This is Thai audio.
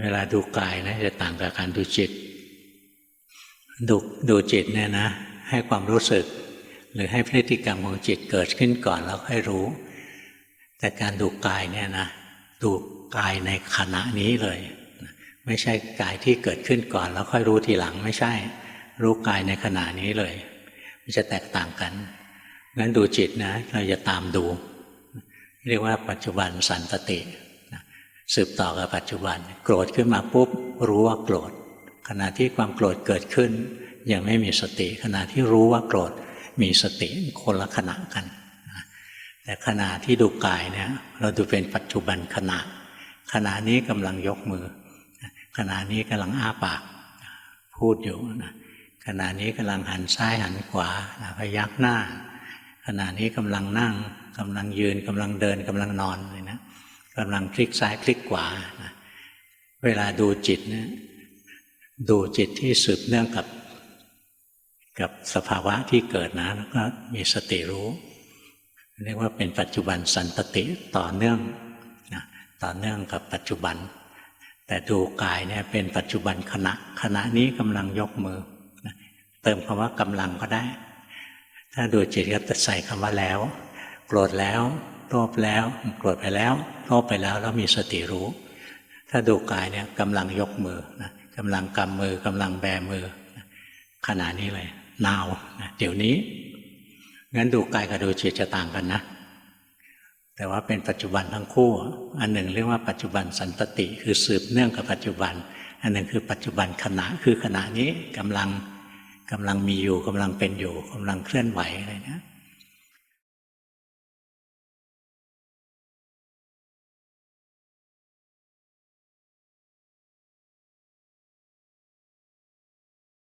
เวลาดูกายนะจะต่างกับการดูจิต ดูดูจิตเนี่ยนะ ให้ความรู้สึก หรือให้พฤติกรรมของจิตเกิดขึ้นก่อนแล้วค่อยรู้ แต่การดูกายเนี่ยนะดูกายในขณะนี้เลย ไม่ใช่กายที่เกิดขึ้นก่อน แล้วค่อยรู้ทีหลังไม่ใช่ รู้กายในขณะนี้เลย มันจะแตกต่างกันงั้นดูจิตนะ เราจะตามดู เรียกว่าปัจจุบันสันตติ สืบต่อกับปัจจุบัน โกรธขึ้นมาปุ๊บรู้ว่าโกรธ ขณะที่ความโกรธเกิดขึ้น ยังไม่มีสติ ขณะที่รู้ว่าโกรธมีสติคนละขณะกัน แต่ขณะที่ดูกายเนี่ยเราดูเป็นปัจจุบันขณะ ขณะนี้กำลังยกมือ ขณะนี้กำลังอ้าปากพูดอยู่นะขณะนี้กำลังหันซ้ายหันขวาพยักหน้า ขณะนี้กำลังนั่งกำลังยืนกำลังเดินกำลังนอนเกำลังพลิกซ้ายพลิกขวาเวลาดูจิตเนี่ยดูจิตที่สืบเนื่องกับกับสภาวะที่เกิดนะแล้วก็มีสติรู้เรียกว่าเป็นปัจจุบันสันตติต่อเนื่องนะต่อเนื่องกับปัจจุบัน แต่ดูกายเนี่ยเป็นปัจจุบันขณะขณะนี้กำลังยกมือนะเติมคำว่ากำลังก็ได้ ถ้าดูจิตก็จะใส่คำว่าแล้ว โกรธแล้ว โลภแล้วโกรธไปแล้วโลภไปแล้วแล้วมีสติรู้ ถ้าดูกายเนี่ยกำลังยกมือนะกำลังกำมือกำลังแบมือนะขณะนี้เลย now นะเดี๋ยวนี้งั้นดูกายกับดูจิตจะต่างกันนะ แต่ว่าเป็นปัจจุบันทั้งคู่ อันหนึ่งเรียกว่าปัจจุบันสันตติ คือสืบเนื่องกับปัจจุบัน อันหนึ่งคือปัจจุบันขณะคือขณะนี้กำลังกำลังมีอยู่กำลังเป็นอยู่กำลังเคลื่อนไหวอะไรเนี้ย